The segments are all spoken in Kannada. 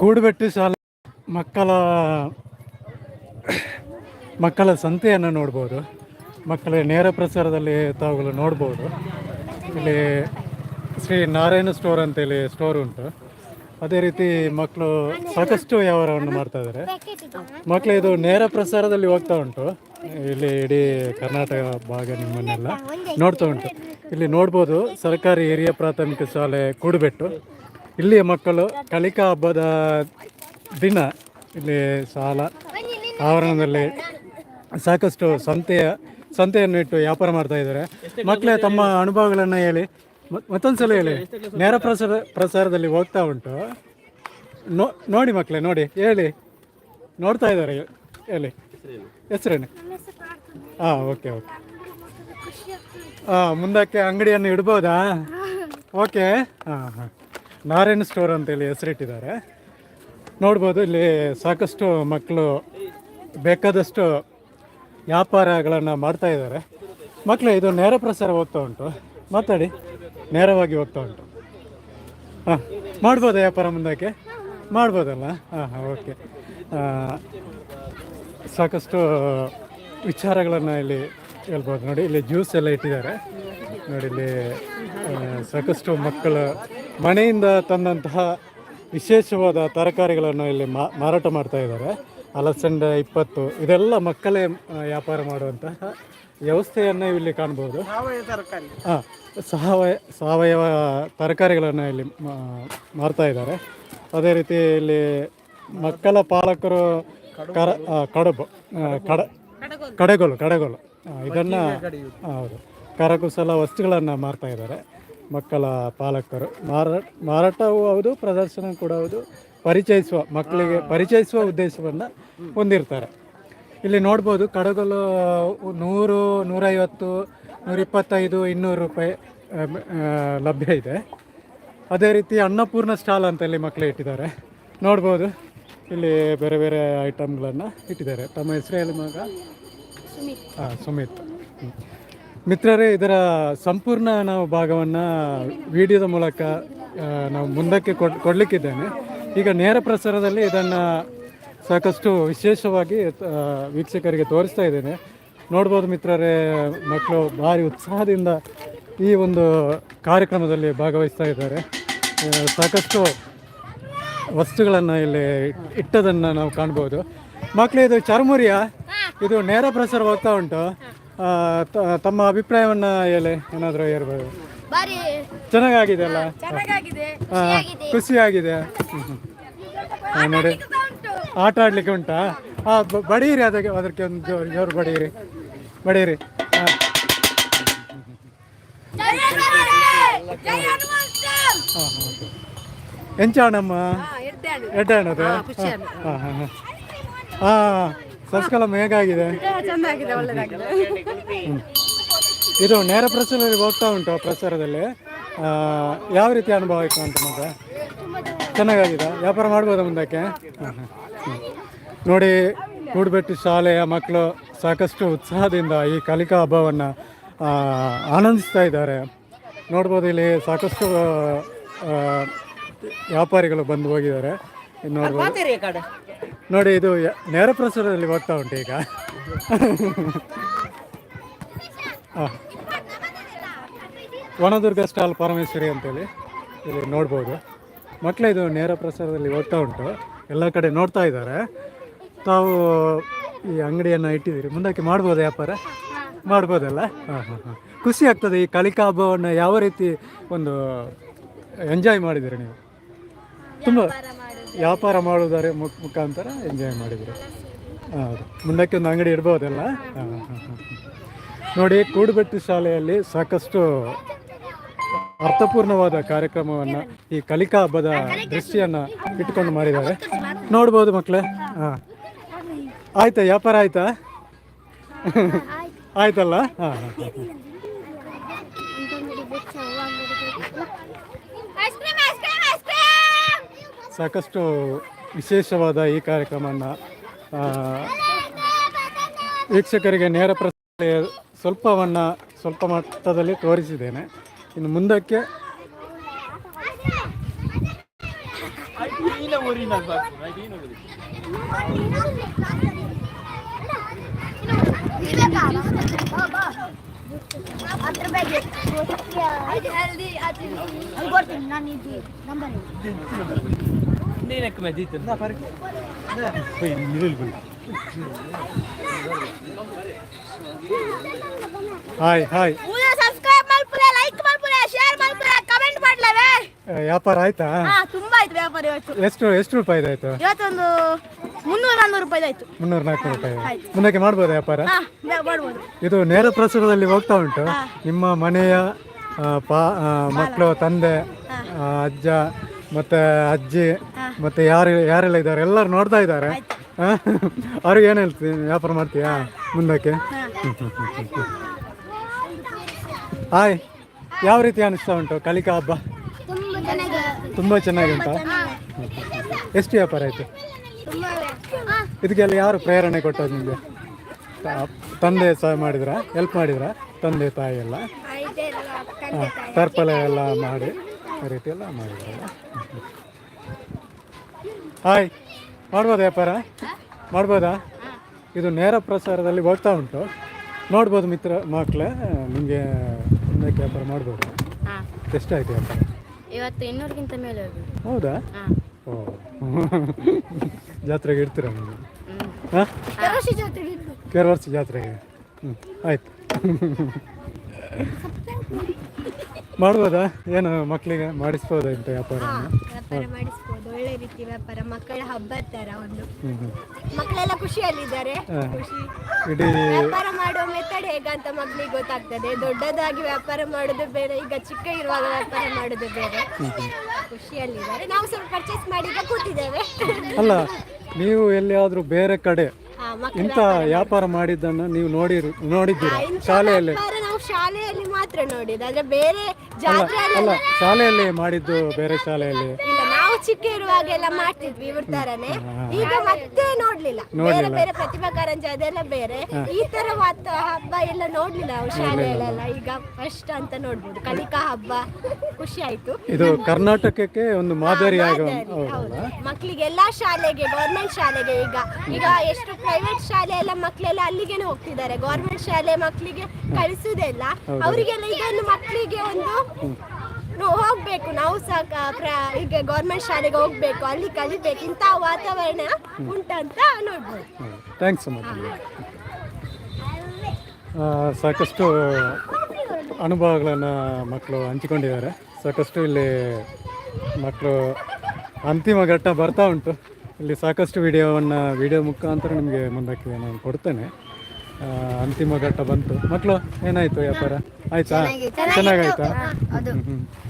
ಕೂಡುಬೆಟ್ಟು ಶಾಲೆ ಮಕ್ಕಳ ಮಕ್ಕಳ ಸಂತೆಯನ್ನು ನೋಡ್ಬೋದು. ಮಕ್ಕಳ ನೇರ ಪ್ರಸಾರದಲ್ಲಿ ತಾವುಗಳು ನೋಡ್ಬೋದು. ಇಲ್ಲಿ ಶ್ರೀ ನಾರಾಯಣ ಸ್ಟೋರ್ ಅಂತೇಳಿ ಸ್ಟೋರ್ ಉಂಟು. ಅದೇ ರೀತಿ ಮಕ್ಕಳು ಸಾಕಷ್ಟು ವ್ಯವಹಾರವನ್ನು ಮಾಡ್ತಾ ಇದ್ದಾರೆ. ಮಕ್ಕಳು ಇದು ನೇರ ಪ್ರಸಾರದಲ್ಲಿ ಹೋಗ್ತಾ ಉಂಟು. ಇಲ್ಲಿ ಇಡೀ ಕರ್ನಾಟಕ ಭಾಗ ನಿಮ್ಮನ್ನೆಲ್ಲ ನೋಡ್ತಾ ಉಂಟು. ಇಲ್ಲಿ ನೋಡ್ಬೋದು ಸರ್ಕಾರಿ ಹಿರಿಯ ಪ್ರಾಥಮಿಕ ಶಾಲೆ ಕೂಡುಬೆಟ್ಟು ಇಲ್ಲಿಯ ಮಕ್ಕಳು ಕಲಿಕಾ ಹಬ್ಬದ ದಿನ, ಇಲ್ಲಿ ಸಾಲ, ಆವರಣದಲ್ಲಿ ಸಾಕಷ್ಟು ಸಂತೆಯ, ಸಂತೆಯನ್ನು ಇಟ್ಟು ವ್ಯಾಪಾರ ಮಾಡ್ತಾ ಇದ್ದಾರೆ. ಮಕ್ಕಳೇ ತಮ್ಮ ಅನುಭವಗಳನ್ನು ಹೇಳಿ ಮತ್ತೊಂದು ಸಲ ಹೇಳಿ. ನೇರ ಪ್ರಸಾರ ಪ್ರಸಾರದಲ್ಲಿ ಹೋಗ್ತಾ ಉಂಟು. ನೋಡಿ ಮಕ್ಕಳೇ, ನೋಡಿ, ಹೇಳಿ. ನೋಡ್ತಾ ಇದ್ದಾರೆ, ಹೇಳಿ. ಹೆಸರೇನು? ಹಾಂ ಓಕೆ ಓಕೆ. ಹಾಂ ಮುಂದಕ್ಕೆ ಅಂಗಡಿಯನ್ನು ಇಡ್ಬೋದಾ? ಓಕೆ. ಹಾಂ ಹಾಂ. ನಾರಾಯಣ ಸ್ಟೋರ್ ಅಂತೇಳಿ ಹೆಸರಿಟ್ಟಿದ್ದಾರೆ. ನೋಡ್ಬೋದು ಇಲ್ಲಿ ಸಾಕಷ್ಟು ಮಕ್ಕಳು ಬೇಕಾದಷ್ಟು ವ್ಯಾಪಾರಗಳನ್ನು ಮಾಡ್ತಾ ಇದ್ದಾರೆ. ಮಕ್ಕಳು ಇದು ನೇರ ಪ್ರಸಾರ ಹೋಗ್ತಾ ಉಂಟು. ಮಾತಾಡಿ. ನೇರವಾಗಿ ಹೋಗ್ತಾ ಉಂಟು. ಹಾಂ, ಮಾಡ್ಬೋದಾ ವ್ಯಾಪಾರ ಮುಂದಕ್ಕೆ? ಮಾಡ್ಬೋದಲ್ಲ? ಹಾಂ ಹಾಂ, ಓಕೆ. ಸಾಕಷ್ಟು ವಿಚಾರಗಳನ್ನು ಇಲ್ಲಿ ಹೇಳ್ಬೋದು ನೋಡಿ. ಇಲ್ಲಿ ಜ್ಯೂಸ್ ಎಲ್ಲ ಇಟ್ಟಿದ್ದಾರೆ. ನೋಡಿ, ಇಲ್ಲಿ ಸಾಕಷ್ಟು ಮಕ್ಕಳು ಮನೆಯಿಂದ ತಂದಂತಹ ವಿಶೇಷವಾದ ತರಕಾರಿಗಳನ್ನು ಇಲ್ಲಿ ಮಾ- ಮಾರಾಟ ಮಾಡ್ತಾ ಇದ್ದಾರೆ. ಅಲಸಂಡೆ ಇಪ್ಪತ್ತು ಇದೆಲ್ಲ ಮಕ್ಕಳೇ ವ್ಯಾಪಾರ ಮಾಡುವಂತಹ ವ್ಯವಸ್ಥೆಯನ್ನು ಇಲ್ಲಿ ಕಾಣ್ಬೋದು. ಹಾಂ ಸಾವಯ ಸಾವಯವ ತರಕಾರಿಗಳನ್ನು ಇಲ್ಲಿ ಮಾರ್ತಾ ಇದ್ದಾರೆ. ಅದೇ ರೀತಿ ಇಲ್ಲಿ ಮಕ್ಕಳ ಪಾಲಕರು ಕರ ಕಡುಬು ಕಡಬು ಕಡ ಕಡೆಗೋಲು. ಕಡೆಗೋಲು ಇದನ್ನು ಹೌದು. ಕರಕುಶಲ ವಸ್ತುಗಳನ್ನು ಮಾರ್ತಾ ಇದ್ದಾರೆ. ಮಕ್ಕಳ ಪಾಲಕರು. ಮಾರಾಟ ಮಾರಾಟವೂ ಹೌದು ಪ್ರದರ್ಶನ ಕೂಡ ಹೌದು. ಪರಿಚಯಿಸುವ ಮಕ್ಕಳಿಗೆ ಪರಿಚಯಿಸುವ ಉದ್ದೇಶವನ್ನು ಹೊಂದಿರ್ತಾರೆ. ಇಲ್ಲಿ ನೋಡ್ಬೋದು ಕಡಗಲು ನೂರು ನೂರೈವತ್ತು ನೂರಿಪ್ಪತ್ತೈದು ಇನ್ನೂರು ರೂಪಾಯಿ ಲಭ್ಯ ಇದೆ. ಅದೇ ರೀತಿ ಅನ್ನಪೂರ್ಣ ಸ್ಟಾಲ್ ಅಂತ ಇಲ್ಲಿ ಮಕ್ಕಳು ಇಟ್ಟಿದ್ದಾರೆ. ನೋಡ್ಬೋದು ಇಲ್ಲಿ ಬೇರೆ ಬೇರೆ ಐಟಮ್ಗಳನ್ನು ಇಟ್ಟಿದ್ದಾರೆ. ತಮ್ಮ ಹೆಸರು ಹೇಳಿ ಮಗ? ಹಾಂ ಸುಮಿತ್. ಮಿತ್ರರೇ ಇದರ ಸಂಪೂರ್ಣ ನಾವು ಭಾಗವನ್ನು ವಿಡಿಯೋದ ಮೂಲಕ ನಾವು ಮುಂದಕ್ಕೆ ಕೊಡ್ ಕೊಡಲಿಕ್ಕಿದ್ದೇನೆ. ಈಗ ನೇರ ಪ್ರಸಾರದಲ್ಲಿ ಇದನ್ನು ಸಾಕಷ್ಟು ವಿಶೇಷವಾಗಿ ವೀಕ್ಷಕರಿಗೆ ತೋರಿಸ್ತಾ ಇದ್ದೇನೆ. ನೋಡ್ಬೋದು ಮಿತ್ರರೇ ಮಕ್ಕಳು ಭಾರಿ ಉತ್ಸಾಹದಿಂದ ಈ ಒಂದು ಕಾರ್ಯಕ್ರಮದಲ್ಲಿ ಭಾಗವಹಿಸ್ತಾ ಇದ್ದಾರೆ. ಸಾಕಷ್ಟು ವಸ್ತುಗಳನ್ನು ಇಲ್ಲಿ ಇಟ್ಟದನ್ನು ನಾವು ಕಾಣ್ಬೋದು. ಮಕ್ಕಳು ಇದು ಚರ್ಮುರಿಯ? ಇದು ನೇರ ಪ್ರಸಾರ ಹೋಗ್ತಾ ಉಂಟು. ತಮ್ಮ ಅಭಿಪ್ರಾಯವನ್ನು ಹೇಳಿ ಏನಾದರೂ ಹೇಳ್ಬೋದು. ಬಾರಿ. ಚೆನ್ನಾಗಾಗಿದೆ ಅಲ್ಲ? ಚೆನ್ನಾಗಿದೆ ಆ, ಖುಷಿಯಾಗಿದೆ. ನೋಡಿ ಆಟ ಆಡ್ಲಿಕ್ಕೆ ಉಂಟಾ. ಹಾಂ ಬಡೀರಿ ಅದಕ್ಕೆ ಅದಕ್ಕೆ ಒಂದು ಜೋರು ಜೋರು ಬಡೀರಿ. ಬಡೀರಿ. ಹಾಂ. ಹಾಂ ಎಂಚಾಣಮ್ಮ ಎಡ್ಡಾಣದು ಹಾಂ ಹಾಂ. ಹಾಂ ಹಾಂ. ಸಸ್ಕಲಮ್ಮ ಹೇಗಾಗಿದೆ ಚೆನ್ನಾಗಿದೆ ಒಳ್ಳೆದಾಗಿದೆ. ಇದು ನೇರ ಪ್ರಸಾರದಲ್ಲಿ ಹೋಗ್ತಾ ಉಂಟು ಪ್ರಸಾರದಲ್ಲಿ ಯಾವ ರೀತಿ ಅನುಭವ ಆಯಿತು ಅಂತ ಮತ್ತೆ? ಚೆನ್ನಾಗಾಗಿದೆ. ವ್ಯಾಪಾರ ಮಾಡ್ಬೋದಾ ಮುಂದಕ್ಕೆ. ನೋಡಿ ಕೂಡ್ಬೆಟ್ಟು ಶಾಲೆಯ ಮಕ್ಕಳು ಸಾಕಷ್ಟು ಉತ್ಸಾಹದಿಂದ ಈ ಕಲಿಕಾ ಹಬ್ಬವನ್ನು ಆನಂದಿಸ್ತಾ ಇದ್ದಾರೆ. ನೋಡ್ಬೋದು ಇಲ್ಲಿ ಸಾಕಷ್ಟು ವ್ಯಾಪಾರಿಗಳು ಬಂದು ಹೋಗಿದ್ದಾರೆ. ನೋಡ್ಬೋದು ನೋಡಿ ಇದು ನೇರ ಪ್ರಸಾರದಲ್ಲಿ ಹೋಗ್ತಾ ಉಂಟು ಈಗ. ಹಾಂ ವನದುರ್ಗ ಸ್ಟಾಲ್ ಪರಮೇಶ್ವರಿ ಅಂತೇಳಿ ಇಲ್ಲಿ ನೋಡ್ಬೋದು. ಮಕ್ಕಳು ಇದು ನೇರ ಪ್ರಸಾರದಲ್ಲಿ ಹೋಗ್ತಾ ಉಂಟು. ಎಲ್ಲ ಕಡೆ ನೋಡ್ತಾ ಇದ್ದಾರೆ. ತಾವು ಈ ಅಂಗಡಿಯನ್ನು ಇಟ್ಟಿದ್ದೀರಿ. ಮುಂದಕ್ಕೆ ಮಾಡ್ಬೋದು ವ್ಯಾಪಾರ? ಮಾಡ್ಬೋದಲ್ಲ? ಹಾಂ ಹಾಂ ಹಾಂ. ಖುಷಿ ಆಗ್ತದೆ ಈ ಕಲಿಕಾ ಹಬ್ಬವನ್ನು ಯಾವ ರೀತಿ ಒಂದು ಎಂಜಾಯ್ ಮಾಡಿದ್ದೀರಿ ನೀವು? ತುಂಬ ವ್ಯಾಪಾರ ಮಾಡುವುದರ ಮುಖ ಮುಖಾಂತರ ಎಂಜಾಯ್ ಮಾಡಿದರು. ಹೌದು. ಮುಂದಕ್ಕೆ ಒಂದು ಅಂಗಡಿ ಇರ್ಬೋದಲ್ಲ? ಹಾಂ. ಹಾಂ ಹಾಂ ನೋಡಿ ಕೂಡುಬೆಟ್ಟು ಶಾಲೆಯಲ್ಲಿ ಸಾಕಷ್ಟು ಅರ್ಥಪೂರ್ಣವಾದ ಕಾರ್ಯಕ್ರಮವನ್ನು ಈ ಕಲಿಕಾ ಹಬ್ಬದ ದೃಷ್ಟಿಯನ್ನು ಇಟ್ಕೊಂಡು ಮಾಡಿದ್ದಾರೆ. ನೋಡ್ಬೋದು ಮಕ್ಕಳೇ ಹಾಂ. ಆಯ್ತಾ ವ್ಯಾಪಾರ ಆಯ್ತಾ? ಆಯ್ತಲ್ಲ? ಹಾಂ ಹಾಂ ಸಾಕಷ್ಟು ವಿಶೇಷವಾದ ಈ ಕಾರ್ಯಕ್ರಮವನ್ನು ವೀಕ್ಷಕರಿಗೆ ನೇರ ಪ್ರಸಾರ ಸ್ವಲ್ಪವನ್ನು ಸ್ವಲ್ಪ ಮಟ್ಟದಲ್ಲಿ ತೋರಿಸಿದ್ದೇನೆ. ಇನ್ನು ಮುಂದಕ್ಕೆ ಹತ್ತು ಹಾಯ್ ಹಾಯ್. ಊರ ಸಬ್ಸ್ಕ್ರೈಬ್ ಮಾಡ್ಪುರೆ ಲೈಕ್ ಮಾಡ್ಪುರೆ ಶೇರ್ ಮಾಡ್ಪುರೆ ಕಮೆಂಟ್ ಮಾಡ್ಲವೆ. ವ್ಯಾಪಾರ ಆಯ್ತಾ? ಹಾ ತುಂಬಾ ಆಯ್ತು ವ್ಯಾಪಾರ ಇವತ್ತು. ಎಷ್ಟು ಎಷ್ಟು ರೂಪಾಯಿ ಆಯ್ತು? ಇವತ್ತೊಂದು ಮುನ್ನೂರ ನಾನ್ನೂರು ರೂಪಾಯಿ ಆಯ್ತು. ಮುನ್ನೂರ ನಾಲ್ಕು ರೂಪಾಯಿ. ಮುಂದಕ್ಕೆ ಮಾಡ್ಬೋದು ವ್ಯಾಪಾರ? ಹಾ ವ್ಯಾ- ಮಾಡ್ಬೋದು. ಇದು ನೇರ ಪ್ರಸಾರದಲ್ಲಿ ಹೋಗ್ತಾ ಉಂಟು. ನಿಮ್ಮ ಮನೆಯ ಆ, ಪಾ ಮಕ್ಕಳು ತಂದೆ ಆ, ಅಜ್ಜ ಮತ್ತೆ ಅಜ್ಜಿ ಮತ್ತೆ ಯಾರು ಯಾರೆಲ್ಲ ಇದ್ದಾರೆ? ಎಲ್ಲರೂ ನೋಡ್ತಾ ಇದ್ದಾರೆ? ಅವ್ರಿಗೆ ಏನು ಹೇಳ್ತೀನಿ ವ್ಯಾಪಾರ ಮಾಡ್ತೀಯಾ ಮುಂದಕ್ಕೆ? ಹಾಯ್. ಯಾವ ರೀತಿ ಅನಿಸ್ತಾ ಉಂಟು ಕಲಿಕಾ ಹಬ್ಬ? ತುಂಬಾ ಚೆನ್ನಾಗಿ ಉಂಟಾ ಎಷ್ಟು ವ್ಯಾಪಾರ ಆಯಿತು? ಇದಕ್ಕೆಲ್ಲ ಯಾರು ಪ್ರೇರಣೆ ಕೊಟ್ಟದ್ದು ನಿಮಗೆ? ತಂದೆ ಸಹ ಮಾಡಿದ್ರ? ಹೆಲ್ಪ್ ಮಾಡಿದ್ರ? ತಂದೆ ತಾಯಿ ಎಲ್ಲ? ಹಾಂ ತರ್ಪಲ ಎಲ್ಲ ಮಾಡಿ ಆ ರೀತಿ ಎಲ್ಲ ಮಾಡಿದ್ರಲ್ಲ. ಹಾಯ್. ಮಾಡ್ಬೋದಾ ವ್ಯಾಪಾರ? ಮಾಡ್ಬೋದಾ? ಇದು ನೇರ ಪ್ರಸಾರದಲ್ಲಿ ಹೋಗ್ತಾ ಉಂಟು. ನೋಡ್ಬೋದು ಮಿತ್ರ ಮಕ್ಕಳೇ ನಿಮಗೆ ಮುಂದಕ್ಕೆ ವ್ಯಾಪಾರ ಮಾಡ್ಬೋದು. ಟೆಸ್ಟ್ ವ್ಯಾಪಾರ? ಇವತ್ತು ಇನ್ನೂರಕ್ಕಿಂತ ಮೇಲೆ ಹೌದಾ? ಓ. ಜಾತ್ರೆಗೆ ಇಡ್ತೀರ ನೀವು? ಹಾಂ? ಕೆರೆ ವರ್ಷ ಜಾತ್ರೆಗೆ ಹ್ಞೂ ಆಯ್ತು. ಮಾಡ್ಬೋದಾ? ಏನು ಮಕ್ಕಳಿಗೆ ಮಾಡಿಸ್ಬೋದಾ ಇಂಥ ವ್ಯಾಪಾರ ಒಳ್ಳೆ ರೀತಿ ವ್ಯಾಪಾರ ಮಕ್ಕಳ ಹಬ್ಬ ತರ ಒಂದು. ಮಕ್ಕಳೆಲ್ಲ ಖುಷಿಯಲ್ಲಿದ್ದಾರೆ. ಖುಷಿ. ಇಡೀ ವ್ಯಾಪಾರ ಮಾಡುವ ಮೆಥಡ್ ಹೇಗಂತ ಮಕ್ಕಳಿಗೆ ಗೊತ್ತಾಗ್ತದೆ. ದೊಡ್ಡದಾಗಿ ವ್ಯಾಪಾರ ಮಾಡೋದು ಬೇರೆ ಈಗ ಚಿಕ್ಕ ಇರುವಾಗ ವ್ಯಾಪಾರ ಮಾಡೋದು ಬೇರೆ. ಖುಷಿಯಲ್ಲಿದ್ದಾರೆ. ನಾವು ಸ್ವಲ್ಪ ಪರ್ಚೇಸ್ ಮಾಡಿ ಈಗ ಕೂತಿದ್ದೇವೆ. ಅಲ್ಲ ನೀವು ಎಲ್ಲಿಯಾದ್ರೂ ಬೇರೆ ಕಡೆ ಇಂಥ ವ್ಯಾಪಾರ ಮಾಡಿದ್ದನ್ನು ನೀವು ನೋಡಿರು ನೋಡಿದ್ದೀರಾ? ಶಾಲೆಯಲ್ಲಿ? ನಾವು ಶಾಲೆಯಲ್ಲಿ ಮಾತ್ರ ನೋಡಿದ್ದು. ಆದ್ರೆ ಬೇರೆ ಜಾತ್ರೆ ಅಲ್ಲ ಶಾಲೆಯಲ್ಲಿ ಮಾಡಿದ್ದು ಬೇರೆ ಶಾಲೆಯಲ್ಲಿ. ಚಿಕ್ಕ ಇರುವಾಗೆಲ್ಲ ಮಾಡ್ತಿದ್ವಿ ಇವ್ರ ತರನೇ. ಈಗ ಮತ್ತೆ ನೋಡ್ಲಿಲ್ಲ. ಬೇರೆ ಬೇರೆ ಪ್ರತಿಭಾ ಕಾರಂಜಿ ಅದೆಲ್ಲ ಬೇರೆ. ಈ ತರ ವಾತ ಹಬ್ಬ ಎಲ್ಲ ನೋಡ್ಲಿಲ್ಲ ನಾವು ಶಾಲೆಗಳೆಲ್ಲ ಈಗ ಫಸ್ಟ್ ಅಂತ ನೋಡ್ಬೋದು. ಕಲಿಕಾ ಹಬ್ಬ. ಖುಷಿ ಆಯ್ತು. ಇದು ಕರ್ನಾಟಕಕ್ಕೆ ಒಂದು ಮಾದರಿ. ಮಕ್ಕಳಿಗೆ ಎಲ್ಲಾ ಶಾಲೆಗೆ ಗೌರ್ಮೆಂಟ್ ಶಾಲೆಗೆ ಈಗ. ಈಗ ಎಷ್ಟು ಪ್ರೈವೇಟ್ ಶಾಲೆ ಎಲ್ಲ ಮಕ್ಕಳೆಲ್ಲ ಅಲ್ಲಿಗೆ ಹೋಗ್ತಿದ್ದಾರೆ. ಗೌರ್ಮೆಂಟ್ ಶಾಲೆ ಮಕ್ಕಳಿಗೆ ಕಳಿಸುವುದಿಲ್ಲ ಅವರಿಗೆಲ್ಲ ಇದೊಂದು ಮಕ್ಕಳಿಗೆ ಒಂದು ಹೋಗ್ಬೇಕು, ನಾವು ಸಹ ಈಗ ಗೌರ್ಮೆಂಟ್ ಶಾಲೆಗೆ ಹೋಗ್ಬೇಕು, ಅಲ್ಲಿ ಕಲಿಬೇಕು, ಇಂಥ ವಾತಾವರಣ ಉಂಟಂತ ನೋಡ್ಬೋದು. ಸಾಕಷ್ಟು ಅನುಭವಗಳನ್ನು ಮಕ್ಕಳು ಹಂಚಿಕೊಂಡಿದ್ದಾರೆ. ಸಾಕಷ್ಟು ಇಲ್ಲಿ ಮಕ್ಕಳು ಅಂತಿಮ ಘಟ್ಟ ಬರ್ತಾ ಉಂಟು. ಇಲ್ಲಿ ಸಾಕಷ್ಟು ವಿಡಿಯೋವನ್ನು ವಿಡಿಯೋ ಮುಖಾಂತರ ನಿಮಗೆ ಮುಂದಕ್ಕೆ ನಾನು ಕೊಡ್ತೇನೆ. ಅಂತಿಮ ಘಟ್ಟ ಬಂತು. ಮಕ್ಕಳು ಏನಾಯ್ತು ವ್ಯಾಪಾರ? ಆಯ್ತಾ? ಚೆನ್ನಾಗಾಯ್ತಾ.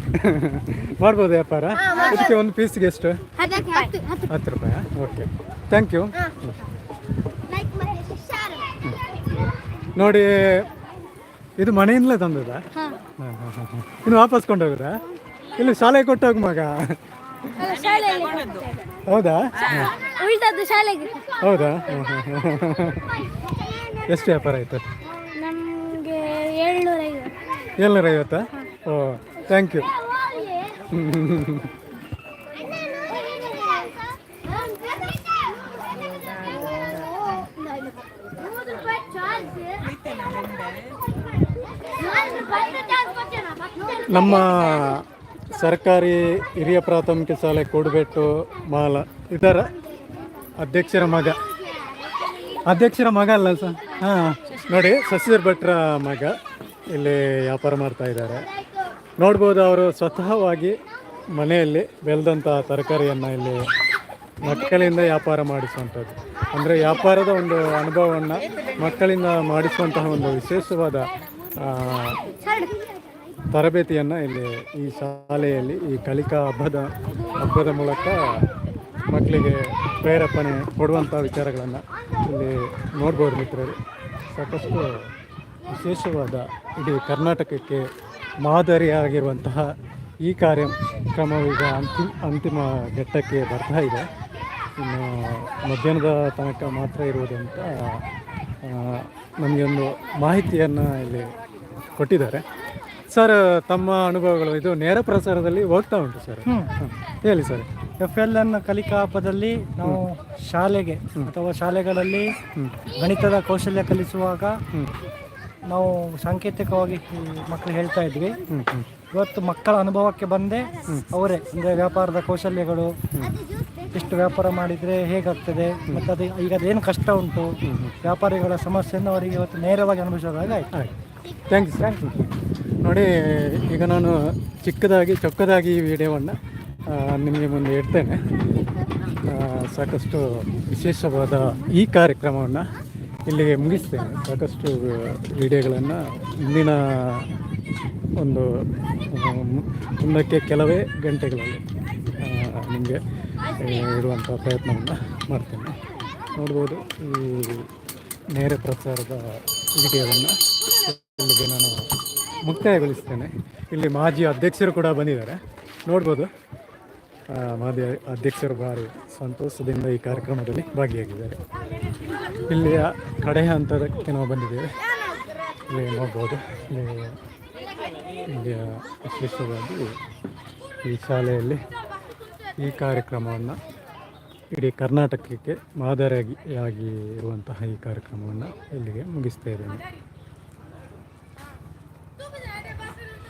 ಮಾಡ್ಬೋದು ವ್ಯಾಪಾರ? ಇದಕ್ಕೆ ಒಂದು ಪೀಸ್ಗೆ ಎಷ್ಟು? ಹತ್ತು ರೂಪಾಯಿ. ಓಕೆ ಥ್ಯಾಂಕ್ ಯು ನೋಡಿ ಇದು ಮನೆಯಿಂದಲೇ ತಂದದ ಇನ್ನು ವಾಪಸ್ ಕೊಂಡೋಗ್ರ ಇಲ್ಲಿ ಶಾಲೆಗೆ ಕೊಟ್ಟೋಗ ಮಗ? ಹೌದಾ? ಉಳಿದದ್ದು ಶಾಲೆಗೆ ಹೌದಾ? ಎಷ್ಟು ವ್ಯಾಪಾರ ಆಯಿತು? ನಮಗೆ ಏಳ್ನೂರ ಏಳ್ನೂರ ಐವತ್ತಾ? ಓ ಥ್ಯಾಂಕ್ ಯು ನಮ್ಮ ಸರ್ಕಾರಿ ಹಿರಿಯ ಪ್ರಾಥಮಿಕ ಶಾಲೆ ಕೂಡಬೆಟ್ಟು ಮಾಲ. ಇದರ ಅಧ್ಯಕ್ಷರ ಮಗ. ಅಧ್ಯಕ್ಷರ ಮಗ ಅಲ್ಲ ಸರ್? ಹಾಂ, ನೋಡಿ ಶಶಿಧರ್ ಭಟ್ರ ಮಗ ಇಲ್ಲಿ ವ್ಯಾಪಾರ ಮಾಡ್ತಾ ಇದ್ದಾರೆ. ನೋಡ್ಬೋದು ಅವರು ಸ್ವತಃವಾಗಿ ಮನೆಯಲ್ಲಿ ಬೆಳೆದಂಥ ತರಕಾರಿಯನ್ನು ಇಲ್ಲಿ ಮಕ್ಕಳಿಂದ ವ್ಯಾಪಾರ ಮಾಡಿಸುವಂಥದ್ದು. ಅಂದರೆ ವ್ಯಾಪಾರದ ಒಂದು ಅನುಭವವನ್ನು ಮಕ್ಕಳಿಂದ ಮಾಡಿಸುವಂತಹ ಒಂದು ವಿಶೇಷವಾದ ತರಬೇತಿಯನ್ನು ಇಲ್ಲಿ ಈ ಶಾಲೆಯಲ್ಲಿ ಈ ಕಲಿಕಾ ಹಬ್ಬದ ಹಬ್ಬದ ಮೂಲಕ ಮಕ್ಕಳಿಗೆ ಪ್ರೇರೇಪಣೆ ಕೊಡುವಂಥ ವಿಚಾರಗಳನ್ನು ಇಲ್ಲಿ ನೋಡ್ಬೋದು ಮಿತ್ರರು. ಸಾಕಷ್ಟು ವಿಶೇಷವಾದ ಇಡೀ ಕರ್ನಾಟಕಕ್ಕೆ ಮಾದರಿಯಾಗಿರುವಂತಹ ಈ ಕಾರ್ಯಕ್ರಮವೀಗ ಅಂತಿಮ ಅಂತಿಮ ಘಟ್ಟಕ್ಕೆ ಬರ್ತಾ ಇದೆ. ಇನ್ನು ಮಧ್ಯಾಹ್ನದ ತನಕ ಮಾತ್ರ ಇರುವುದಂತ ನಮಗೆ ಒಂದು ಮಾಹಿತಿಯನ್ನು ಇಲ್ಲಿ ಕೊಟ್ಟಿದ್ದಾರೆ. ಸರ್ ತಮ್ಮ ಅನುಭವಗಳು ಇದು ನೇರ ಪ್ರಸಾರದಲ್ಲಿ ಹೋಗ್ತಾ ಉಂಟು ಸರ್. ಹೇಳಿ ಸರ್. ಎಫ್ ಎಲ್ ಎನ್ ಕಲಿಕಾ ಹಬ್ಬದಲ್ಲಿ ನಾವು ಶಾಲೆಗೆ ಅಥವಾ ಶಾಲೆಗಳಲ್ಲಿ ಗಣಿತದ ಕೌಶಲ್ಯ ಕಲಿಸುವಾಗ ನಾವು ಸಾಂಕೇತಿಕವಾಗಿ ಮಕ್ಕಳು ಹೇಳ್ತಾ ಇದ್ವಿ. ಇವತ್ತು ಮಕ್ಕಳ ಅನುಭವಕ್ಕೆ ಬಂದೆ. ಅವರೇ ಅಂದರೆ ವ್ಯಾಪಾರದ ಕೌಶಲ್ಯಗಳು ಎಷ್ಟು ವ್ಯಾಪಾರ ಮಾಡಿದರೆ ಹೇಗಾಗ್ತದೆ ಮತ್ತು ಅದು ಈಗ ಅದೇನು ಕಷ್ಟ ಉಂಟು ವ್ಯಾಪಾರಿಗಳ ಸಮಸ್ಯೆಯನ್ನು ಅವರಿಗೆ ಇವತ್ತು ನೇರವಾಗಿ ಅನುಭವಿಸೋದಾಗ ಆಯ್ತು. ಆಯ್ತು. ಥ್ಯಾಂಕ್ ಯು ಥ್ಯಾಂಕ್ ಯು ನೋಡಿ ಈಗ ನಾನು ಚಿಕ್ಕದಾಗಿ ಚೊಕ್ಕದಾಗಿ ಈ ವಿಡಿಯೋವನ್ನು ನಿಮಗೆ ಮುಂದೆ ಇಡ್ತೇನೆ ಸಾಕಷ್ಟು ವಿಶೇಷವಾದ ಈ ಕಾರ್ಯಕ್ರಮವನ್ನು ಇಲ್ಲಿಗೆ ಮುಗಿಸ್ತೇನೆ. ಸಾಕಷ್ಟು ವಿಡಿಯೋಗಳನ್ನು ಮುಂದಿನ ಒಂದು ಮುಂದಕ್ಕೆ ಕೆಲವೇ ಗಂಟೆಗಳಲ್ಲಿ ನಿಮಗೆ ಇಡುವಂಥ ಪ್ರಯತ್ನವನ್ನು ಮಾಡ್ತೇನೆ. ನೋಡ್ಬೋದು ಈ ನೇರ ಪ್ರಸಾರದ ವಿಡಿಯೋವನ್ನು ಇಲ್ಲಿಗೆ ನಾನು ಮುಕ್ತಾಯಗೊಳಿಸ್ತೇನೆ. ಇಲ್ಲಿ ಮಾಜಿ ಅಧ್ಯಕ್ಷರು ಕೂಡ ಬಂದಿದ್ದಾರೆ. ನೋಡ್ಬೋದು. ಮಾಜಿ ಅಧ್ಯಕ್ಷರು ಭಾರಿ ಸಂತೋಷದಿಂದ ಈ ಕಾರ್ಯಕ್ರಮದಲ್ಲಿ ಭಾಗಿಯಾಗಿದ್ದಾರೆ. ಇಲ್ಲಿಯ ಕಡೆ ಹಂತದಕ್ಕೆ ನಾವು ಬಂದಿದ್ದೇವೆ. ಇಲ್ಲಿ ನೋಡ್ಬೋದು. ಇಲ್ಲಿ ಇಲ್ಲಿಯ ವಿಶೇಷವಾಗಿ ಈ ಶಾಲೆಯಲ್ಲಿ ಈ ಕಾರ್ಯಕ್ರಮವನ್ನು ಇಡೀ ಕರ್ನಾಟಕಕ್ಕೆ ಮಾದರಿಯಾಗಿ ಆಗಿ ಇರುವಂತಹ ಈ ಕಾರ್ಯಕ್ರಮವನ್ನು ಇಲ್ಲಿಗೆ ಮುಗಿಸ್ತಾ ಇದ್ದೇನೆ.